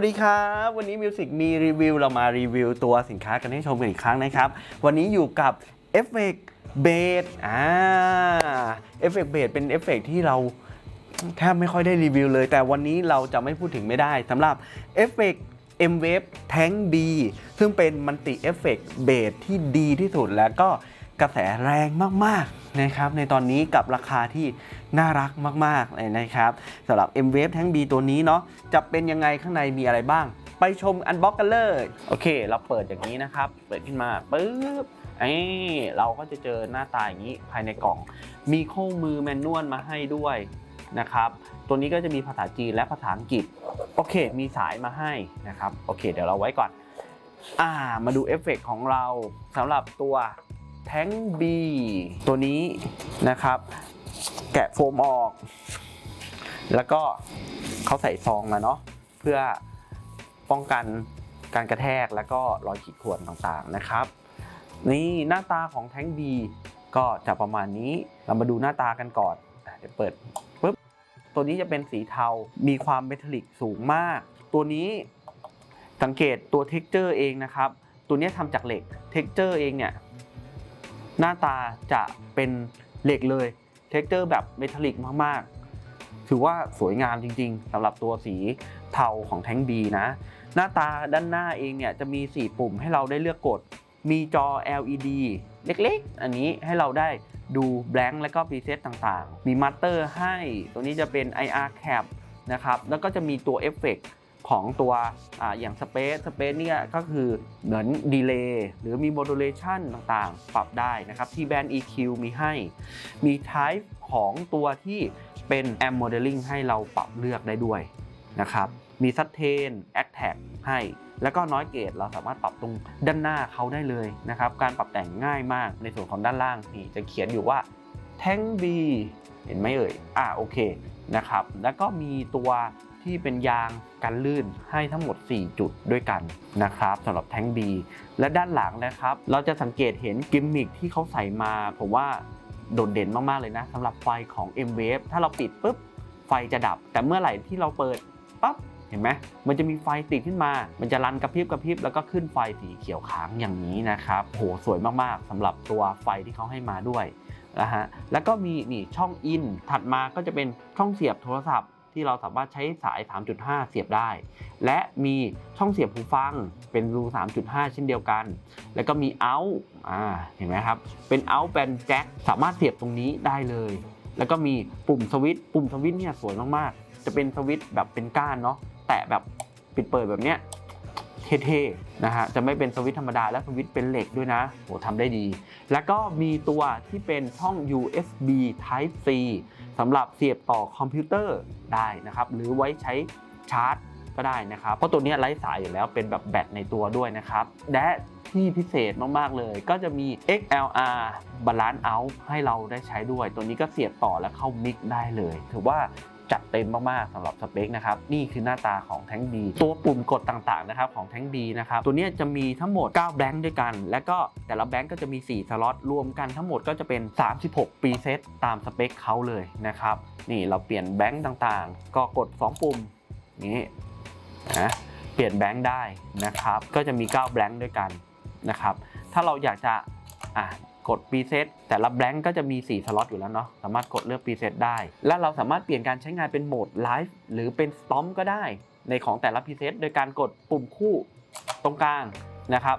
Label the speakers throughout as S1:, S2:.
S1: วัสดีครับ วันนี้มิวสิกมีรีวิวเรามารีวิวตัวสินค้ากันให้ชมกันอีกครั้งนะครับ วันนี้อยู่กับเอฟเฟกเบสอ่าเอฟเฟกเบสเป็นเอฟเฟกที่เราแทบไม่ค่อยได้รีวิวเลย แต่วันนี้เราจะไม่พูดถึงไม่ได้สำหรับเอฟเฟก M Wave Tank B ซึ่งเป็นมันติเอฟเฟกเบสที่ดีที่สุดแล้วก็ กระแสแรงมากๆนะครับในตอนนี้กับราคาที่น่ารักมากๆเลยนะครับสำหรับ M Wave Tank B ตัวนี้เนาะจะเป็นยังไงข้างในมีอะไรบ้าง ไปชมอันบ็อกกันเลย โอเค เราเปิดอย่างนี้นะครับ เปิดขึ้นมาปึ๊บไอ้เราก็จะเจอหน้าตาอย่างนี้ภายในกล่อง มีคู่มือแมนนวลมาให้ด้วยนะครับ ตัวนี้ก็จะมีภาษาจีนและภาษาอังกฤษ โอเค มีสายมาให้นะครับ โอเค เดี๋ยวเราไว้ก่อน อ่า มาดูเอฟเฟกต์ของเราสำหรับตัว แท้ง B ตัวนี้นะครับ แกะโฟมออก แล้วก็เขาใส่ซองมาเนาะเพื่อป้องกันการกระแทกแล้วก็รอยขีดข่วนต่างๆนะครับ นี่หน้าตาของแท้ง B ก็จะประมาณนี้เรามาดูหน้าตากันก่อนเดี๋ยวเปิดปุ๊บตัวนี้จะเป็นสีเทา มีความเมทัลลิกสูงมาก ตัวนี้สังเกตตัวเท็กเจอร์เองนะครับ ตัวนี้ทำจากเหล็กเท็กเจอร์เองเนี่ย หน้าตาจะเป็นเหล็กเลยเท็กเจอร์แบบเมทัลลิกมากๆ ถือว่าสวยงามจริงๆสำหรับตัวสีเทาของแท้ง B นะ หน้าตาด้านหน้าเองเนี่ยจะมี 4 ปุ่มให้เราได้เลือกกด มีจอ LED เล็กๆ อันนี้ให้เราได้ดูแบงค์และก็พรีเซตต่างๆ มีมัตเตอร์ให้ ตัวนี้จะเป็น IR cap นะครับ แล้วก็จะมีตัวเอฟเฟก ของตัวออย่าง Space Space เนี่ยก็คือเหมือนดีเลย์หรือมี modulation ต่างๆ ปรับได้นะครับที่แบน EQ มีให้ มี type ของตัวที่เป็น amp modeling ให้เราปรับเลือกได้ด้วยนะครับมี sustain attack ให้แล้วก็น้อยเกรดเราสามารถปรับตรงด้านหน้าเขาได้เลยนะครับการปรับแต่งง่ายมากในส่วนของด้านล่างนี่จะเขียนอยู่ว่า Tank B เห็นไหมเอ่ยอ่าโอเคนะครับแล้วก็มีตัว ที่เป็นยางกันลื่นให้ทั้งหมด 4 จุดด้วยกันนะครับสำหรับ Tank B และด้านหลังนะครับ เราจะสังเกตเห็นกิมมิคที่เขาใส่มาผมว่าโดดเด่นมาก ๆ เลยนะสำหรับไฟของ M Wave ถ้าเราปิดปุ๊บ ไฟจะดับ แต่เมื่อไหร่ที่เราเปิดปั๊บเห็นไหมมันจะมีไฟติดขึ้นมา มันจะรันกระพริบกระพริบแล้วก็ขึ้นไฟสีเขียวค้างอย่างนี้นะครับ โหสวยมากๆสำหรับตัวไฟที่เขาให้มาด้วยนะฮะ แล้วก็มีนี่ช่องอิน ถัดมาก็จะเป็นช่องเสียบโทรศัพท์ ที่เราสามารถใช้สาย 3.5 เสียบได้ และมีช่องเสียบหูฟังเป็นรู 3.5 เช่นเดียวกัน แล้วก็มีเอาท์อ่าเห็นไหมครับ เป็นเอาท์เป็นแจ็คสามารถเสียบตรงนี้ได้เลย แล้วก็มีปุ่มสวิตช์ปุ่มสวิตช์เนี่ยสวยมากๆ จะเป็นสวิตช์แบบเป็นก้านเนาะแตะแบบปิดเปิดแบบเนี้ย เท่ๆนะฮะจะไม่เป็นสวิตธรรมดาและสวิตเป็นเหล็กด้วยนะโหทำได้ดี แล้วก็มีตัวที่เป็นช่อง USB Type C สำหรับเสียบต่อคอมพิวเตอร์ได้นะครับ หรือไว้ใช้ชาร์จก็ได้นะครับ เพราะตัวนี้ไร้สายอยู่แล้วเป็นแบบแบตในตัวด้วยนะครับ และที่พิเศษมาก ๆ เลย ก็จะมี XLR Balance Out ให้เราได้ใช้ด้วย ตัวนี้ก็เสียบต่อและเข้ามิกได้เลย ถือว่า จัดเต็มมากๆสำหรับสเปคนะครับนี่คือหน้าตาของแท้งดีตัวปุ่มกดต่างๆนะครับของแท้งดีนะครับตัวนี้จะมีทั้งหมด 9 แบงค์ด้วยกัน และก็แต่ละแบงค์ก็จะมี 4 สล็อตรวมกันทั้งหมดก็จะเป็น 36 ปีเซตตามสเปคเขาเลยนะครับนี่เราเปลี่ยนแบงค์ต่างๆ ก็กด 2 ปุ่มนี้นะเปลี่ยนแบงค์ได้นะครับก็จะมี 9 แบงค์ด้วยกันนะครับถ้าเราอยากจะอะ กด preset แต่ละแบงค์ก็จะมี 4 สล็อตอยู่แล้วเนาะสามารถกดเลือก preset ได้ และเราสามารถเปลี่ยนการใช้งานเป็นโหมด live หรือเป็น stomp ก็ได้ ในของแต่ละ preset โดยการกดปุ่มคู่ตรงกลางนะครับ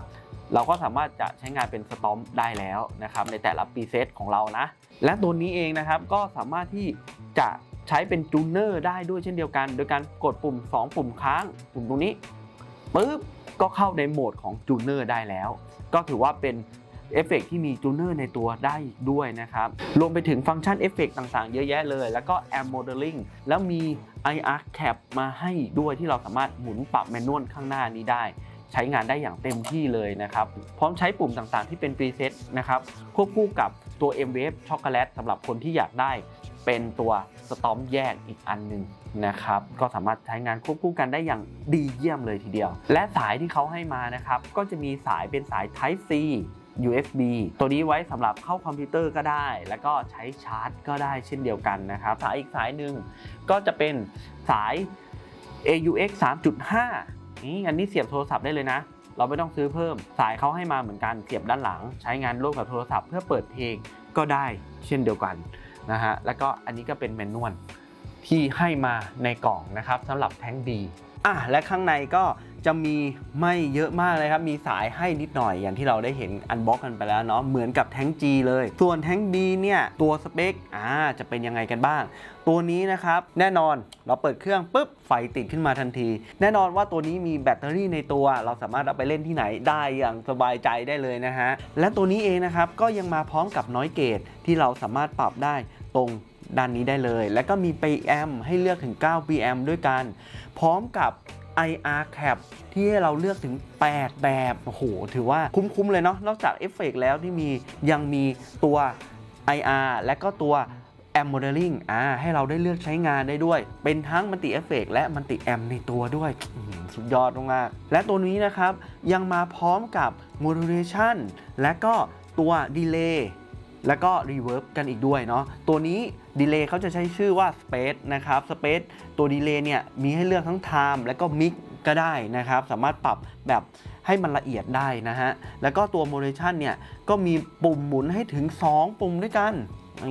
S1: เราก็สามารถจะใช้งานเป็น stomp ได้แล้วนะครับในแต่ละ preset ของเรานะ และตัวนี้เองนะครับก็สามารถที่จะใช้เป็นจูเนอร์ได้ด้วยเช่นเดียวกัน โดยการกดปุ่ม 2 ปุ่มค้างปุ่มตรงนี้ปุ๊บก็เข้าในโหมดของจูเนอร์ได้แล้ว ก็ถือว่าเป็น เอฟเฟกต์ที่มีจูเนอร์ในตัวได้ด้วยนะครับ รวมไปถึงฟังก์ชันเอฟเฟกต์ต่างๆ เยอะแยะเลย แล้วก็ Amp Modeling แล้วมี IR Cap มาให้ด้วยที่เราสามารถหมุนปรับแมนนวลข้างหน้านี้ได้ใช้งานได้อย่างเต็มที่เลยนะครับ พร้อมใช้ปุ่มต่างๆ ที่เป็น preset นะครับควบคู่กับตัว M Wave ช็อกโกแลตสำหรับคนที่อยากได้ เป็นตัวสตอมแยกอีกอันหนึ่งนะครับ ก็สามารถใช้งานควบคู่กันได้อย่างดีเยี่ยมเลยทีเดียว และสายที่เขาให้มานะครับ ก็จะมีสายเป็นสาย Type C USB ตัวนี้ไว้สำหรับเข้าคอมพิวเตอร์ก็ได้ แล้วก็ใช้ชาร์จก็ได้เช่นเดียวกันนะครับ สายอีกสายหนึ่งก็จะเป็นสาย AUX 3.5 นี่อันนี้เสียบโทรศัพท์ได้เลยนะ เราไม่ต้องซื้อเพิ่ม สายเขาให้มาเหมือนกัน เสียบด้านหลัง ใช้งานร่วมกับโทรศัพท์เพื่อเปิดเพลงก็ได้เช่นเดียวกันนะฮะ แล้วก็อันนี้ก็เป็นแมนนวล ที่ให้มาในกล่องนะครับสำหรับแท้ง B อะและข้างในก็จะมีไม่เยอะมากเลยครับ มีสายให้นิดหน่อยอย่างที่เราได้เห็นอันบ็อกกันไปแล้วเนาะเหมือนกับแท้ง G เลย ส่วนแท้ง B เนี่ยตัวสเปคอ่าจะเป็นยังไงกันบ้าง ตัวนี้นะครับแน่นอนเราเปิดเครื่องปุ๊บไฟติดขึ้นมาทันที แน่นอนว่าตัวนี้มีแบตเตอรี่ในตัว เราสามารถเอาไปเล่นที่ไหนได้อย่างสบายใจได้เลยนะฮะและตัวนี้เองนะครับก็ยังมาพร้อมกับน้อยเกตที่เราสามารถปรับได้ตรง ด้านนี้ได้เลย แล้วก็มี PM ให้เลือกถึง9 PM ด้วยกัน พร้อมกับ IR cap ที่ให้เราเลือกถึง 8 แบบ โอ้โห ถือว่าคุ้มๆเลยเนาะ นอกจากเอฟเฟกต์แล้วที่มียังมีตัว IR และก็ตัว a m Modeling อ่าให้เราได้เลือกใช้งานได้ด้วย เป็นทั้งมันติเอฟเฟกและมันติแอมในตัวด้วย สุดยอดมากๆและตัวนี้นะครับ ยังมาพร้อมกับ Modulation และก็ตัว Delay แล้วก็ Reverb กันอีกด้วยเนาะตัวนี้ Delay เขาจะใช้ชื่อว่า Space นะครับ Space ตัว Delay เนี่ยมีให้เลือกทั้ง Time และก็ Mix ก็ได้นะครับ สามารถปรับแบบให้มันละเอียดได้นะฮะ แล้วก็ตัว Modulation เนี่ยก็มีปุ่มหมุนให้ถึง 2 ปุ่มด้วยกัน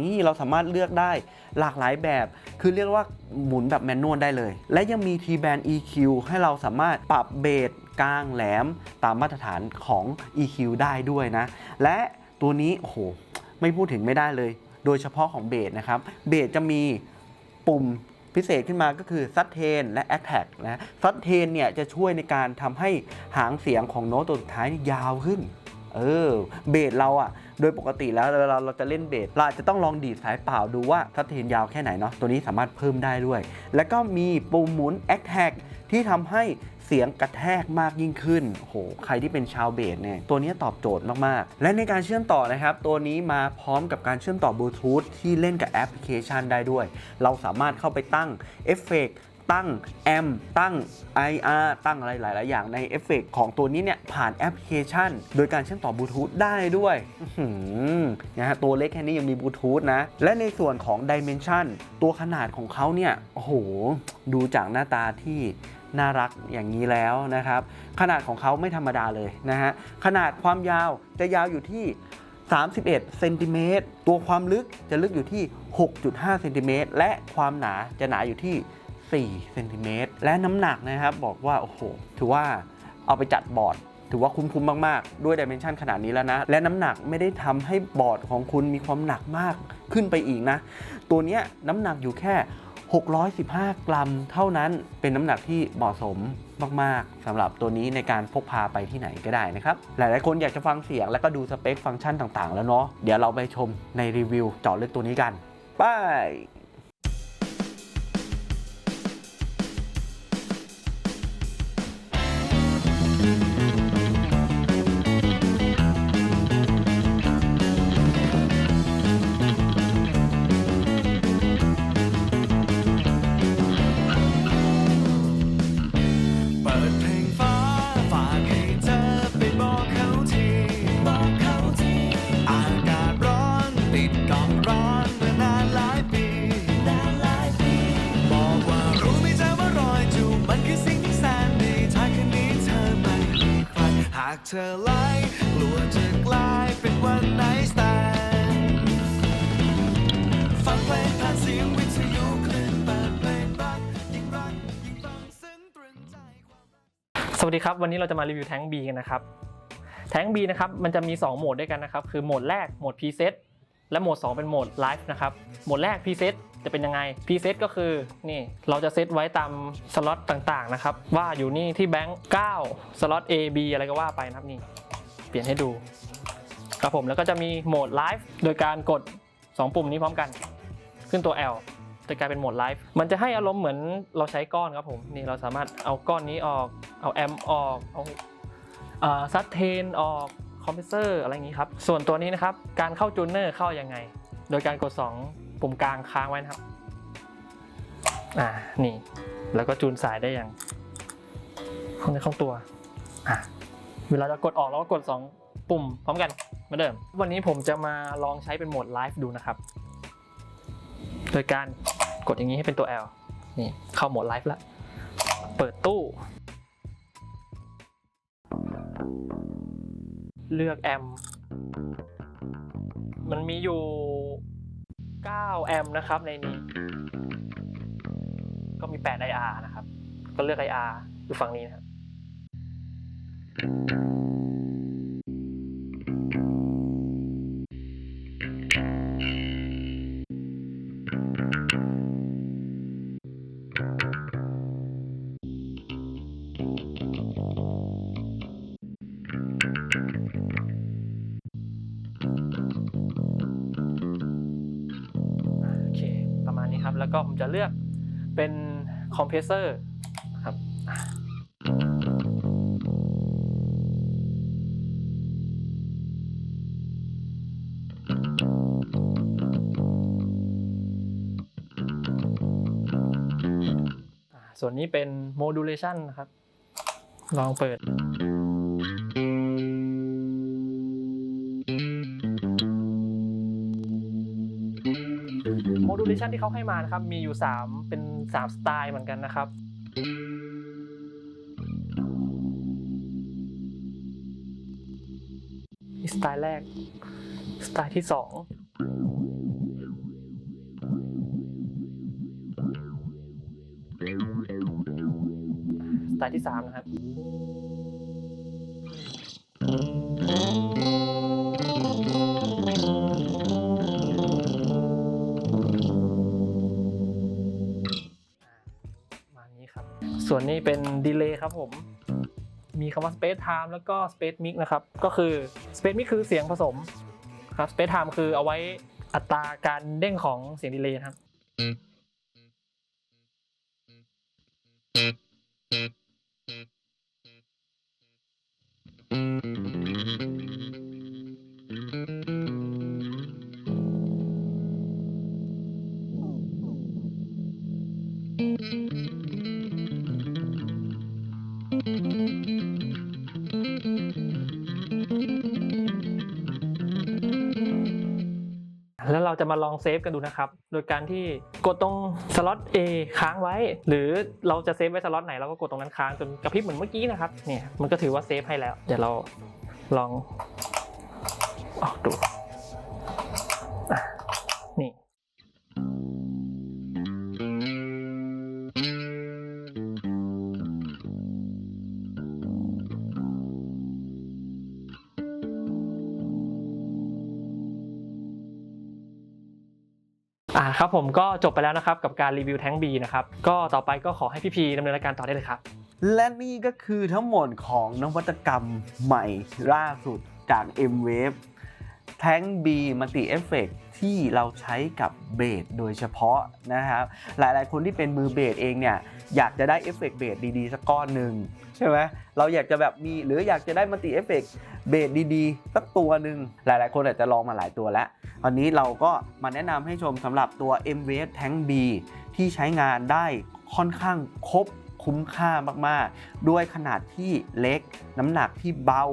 S1: นี่เราสามารถเลือกได้หลากหลายแบบ คือเรียกว่าหมุนแบบแมนนวลได้เลย และยังมี T-band EQ ให้เราสามารถปรับเบสกลางแหลมตามมาตรฐานของ EQ ได้ด้วยนะ และตัวนี้โอ้โห ไม่พูดถึงไม่ได้เลย โดยเฉพาะของเบสนะครับเบสจะมีปุ่มพิเศษขึ้นมาก็คือซั t เทนและ Attack นะซั t เทนเนี่ยจะช่วยในการทำให้หางเสียงของโน้ตตัวสุดท้ายนี่ยาวขึ้นเออเบสเราอะโดยปกติแล้วเวลาเราจะเล่นเบสเราจะต้องลองดีดสายเปล่าดูว่าซั t เทนยาวแค่ไหนเนาะตัวนี้สามารถเพิ่มได้ด้วย แล้วก็มีปุ่มหมุน Attack ที่ทำให้ เสียงกระแทกมากยิ่งขึ้นโหใครที่เป็นชาวเบสเนี่ยตัวนี้ตอบโจทย์มากๆ และในการเชื่อมต่อนะครับ ตัวนี้มาพร้อมกับการเชื่อมต่อบลูทูธที่เล่นกับแอปพลิเคชันได้ด้วย เราสามารถเข้าไปตั้งเอฟเฟกตั้งแอมตั้ง IR ตั้งอะไรหลาย ๆ อย่างในเอฟเฟกของตัวนี้เนี่ยผ่านแอปพลิเคชัน โดยการเชื่อมต่อบลูทูธได้ด้วยหือนะฮะตัวเล็กแค่นี้ยังมีบลูทูธนะ และในส่วนของ Dimension ตัวขนาดของเขาเนี่ย โอ้โห ดูจากหน้าตาที่ น่ารักอย่างนี้แล้วนะครับ ขนาดของเขาไม่ธรรมดาเลยนะฮะ ขนาดความยาวจะยาวอยู่ที่ 31เซนติเมตรตัวความลึกจะลึกอยู่ที่ 6.5เซนติเมตรและความหนาจะหนาอยู่ที่ 4 เซนติเมตรและน้ำหนักนะครับบอกว่า โอ้โห ถือว่าเอาไปจัดบอร์ดถือว่าคุ้มๆมาก ๆ ด้วยดิเมนชันขนาดนี้แล้วนะ และน้ำหนักไม่ได้ทำให้บอร์ดของคุณมีความหนักมากขึ้นไปอีกนะ ตัวเนี้ยน้ำหนักอยู่แค่ 615 กรัมเท่านั้นเป็นน้ำหนักที่เหมาะสมมาก ๆสำหรับตัวนี้ในการพกพาไปที่ไหนก็ได้นะครับ หลาย ๆ คนอยากจะฟังเสียงแล้วก็ดูสเปคฟังก์ชันต่าง ๆ แล้วเนาะเดี๋ยวเราไปชมในรีวิวเจาะลึกตัวนี้กัน ไป
S2: เธอไล่กลัวจะกลายเป็นวันไหนสแตนฟังเพลงผ่านเสียงวิทยุคลื่นเปิดเพลงรักยิ่งรักยิ่งฟังซึ้งตรึงใจความรัก
S3: สวัสดีครับ วันนี้เราจะมารีวิวแท้ง B กันนะครับ แท้ง B นะครับมันจะมี 2 โหมดด้วยกันนะครับ คือโหมดแรกโหมด Preset และโหมด 2 เป็นโหมด Live นะครับโหมดแรก Preset จะเป็นยังไง Preset ก็คือนี่เราจะเซตไว้ตามสล็อตต่างๆนะครับว่าอยู่นี่ที่แบงค์9สล็อต A B อะไรก็ว่าไปนะครับนี่เปลี่ยนให้ดูครับผมแล้วก็จะมีโหมด Live โดยการกด 2 ปุ่มนี้พร้อมกัน ขึ้นตัว L จะกลายเป็นโหมดไลฟ์มันจะให้อารมณ์เหมือนเราใช้ก้อนครับผมนี่เราสามารถเอาก้อนนี้ออกเอาแอมออกเอาซัดเทนออกคอมเพรสเซอร์อะไรอย่างนี้ครับส่วนตัวนี้นะครับการเข้าจูนเนอร์เข้ายังไง โดยการกด 2 ปุ่มกลางค้างไว้นะครับ อ่า นี่ แล้วก็จูนสายได้อย่างเข้าในเข้าตัว อะเวลาจะกดออกเราก็กด 2 ปุ่มพร้อมกันเหมือนเดิม วันนี้ผมจะมาลองใช้เป็นโหมดไลฟ์ดูนะครับ โดยการกดอย่างนี้ให้เป็นตัว L นี่เข้าโหมดไลฟ์แล้ว เปิดตู้ เลือกแอม มันมีอยู่ 9 แอมป์นะครับในนี้ ก็มี 8 IR นะครับ ก็เลือก IR อยู่ฝั่งนี้นะครับ จะเลือกเป็นคอมเพรสเซอร์ครับส่วนนี้เป็น modulation นะครับ ลองเปิด ชันที่เขาให้มานะครับ มีอยู่ 3 เป็น 3 สไตล์เหมือนกันนะครับ สไตล์แรก สไตล์ที่ 2 สไตล์ที่ 3 นะครับ นี้เป็นดีเลย์ครับผม มีคำว่า space time แล้วก็ space mix นะครับ ก็คือ space mix คือเสียงผสมครับ space time คือเอาไว้อัตราการเด้งของเสียงดีเลย์ครับ แล้วเราจะมาลองเซฟกันดูนะครับ โดยการที่กดตรงสล็อต A ค้างไว้ หรือเราจะเซฟไว้สล็อตไหนเราก็กดตรงนั้นค้างจนกระพริบเหมือนเมื่อกี้นะครับ เนี่ยมันก็ถือว่าเซฟให้แล้ว เดี๋ยวเราลองออกดู อ่าครับผมก็จบไปแล้วนะครับกับการรีวิวแท้ง B นะครับก็ต่อไปก็ขอให้พี่พีดำเนินรายการต่อได้เลยครับ
S1: และนี่ก็คือทั้งหมดของนวัตกรรมใหม่ล่าสุดจาก M-Wave แท้ง B มัลติเอฟเฟกที่เราใช้กับเบสโดยเฉพาะนะครับ หลายๆ คนที่เป็นมือเบสเองเนี่ยอยากจะได้เอฟเฟกต์เบสดีๆ สักก้อนหนึ่งใช่ไหมเราอยากจะแบบมีหรืออยากจะได้มัลติเอฟเฟกต์เบสดีๆ สักตัวหนึ่งหลายๆ คนอาจจะลองมาหลายตัวแล้ว วันนี้เราก็มาแนะนำให้ชมสำหรับตัว M-Wave Tank B ที่ใช้งานได้ค่อนข้างครบคุ้มค่ามาก ๆ ด้วยขนาดที่เล็ก น้ำหนักที่เบา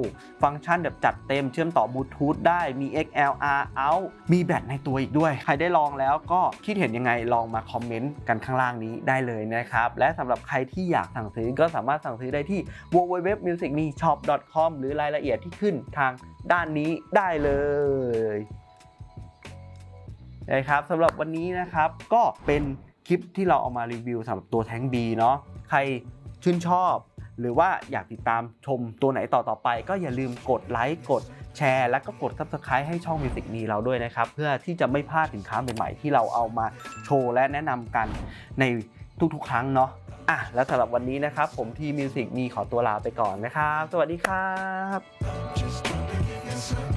S1: ฟังก์ชันแบบจัดเต็มเชื่อมต่อบลูทูธได้มี XLR out มีแบตในตัวอีกด้วย ใครได้ลองแล้วก็คิดเห็นยังไงลองมาคอมเมนต์กันข้างล่างนี้ได้เลยนะครับ และสำหรับใครที่อยากสั่งซื้อก็สามารถสั่งซื้อได้ที่ www.musicmeshop.com หรือรายละเอียดที่ขึ้นทางด้านนี้ได้เลย นะครับสำหรับวันนี้นะครับก็เป็นคลิปที่เราเอามารีวิวสำหรับตัวแท้ง B เนาะใครชื่นชอบ หรือว่าอยากติดตามชมตัวไหนต่อต่อไป ก็อย่าลืมกดไลค์กดแชร์ แล้วก็กด Subscribe ให้ช่อง Music มีเราด้วยนะครับ เพื่อที่จะไม่พลาดสินค้าใหม่ๆ ที่เราเอามาโชว์และแนะนำกันในทุกๆ ครั้งเนาะอะแล้วสำหรับวันนี้นะครับ ผมที Music มีขอตัวลาไปก่อนนะครับ สวัสดีครับ